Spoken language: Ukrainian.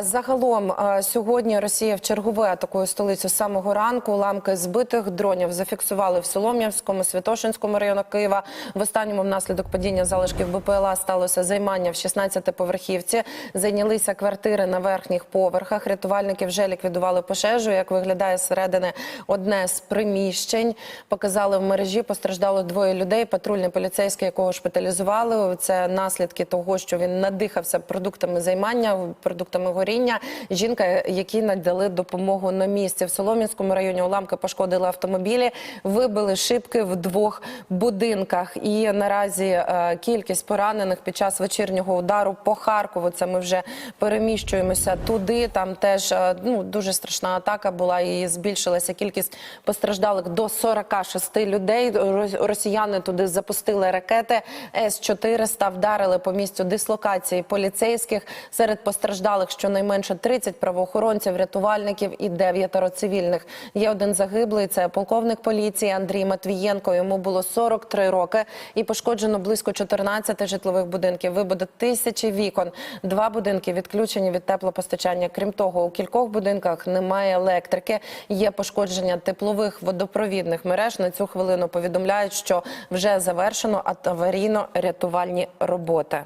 Загалом сьогодні Росія в чергове атакує столицю з самого ранку. Уламки збитих дронів зафіксували в Солом'янському, Святошинському районах Києва. В останньому внаслідок падіння залишків БПЛА сталося займання в 16-поверхівці. Зайнялися квартири на верхніх поверхах. Рятувальники вже ліквідували пожежу. Як виглядає зсередини одне з приміщень, показали в мережі. Постраждало двоє людей. Патрульний поліцейський, якого шпиталізували. Це наслідки того, що він надихався продуктами займання, продуктами горіння. Жінка, якій надали допомогу на місці. В Солом'янському районі уламки пошкодили автомобілі, вибили шибки в двох будинках. І наразі е, кількість поранених під час вечірнього удару по Харкову. Це ми вже переміщуємося туди. Там теж е, ну дуже страшна атака була і збільшилася кількість постраждалих до 46 людей. Рос- Росіяни туди запустили ракети С-400, вдарили по місцю дислокації поліцейських. Серед постраждалих щонайменше 30 правоохоронців, рятувальників і дев'ятеро цивільних. Є один загиблий. Це полковник поліції Андрій Матвієнко. Йому було 43 роки і пошкоджено близько 14 житлових будинків. Вибудо тисячі вікон. Два будинки відключені від теплопостачання. Крім того, у кількох будинках немає електрики. Є пошкодження теплових водопровідних мереж. На цю хвилину повідомляють, що вже завершено аварійно-рятувальні роботи.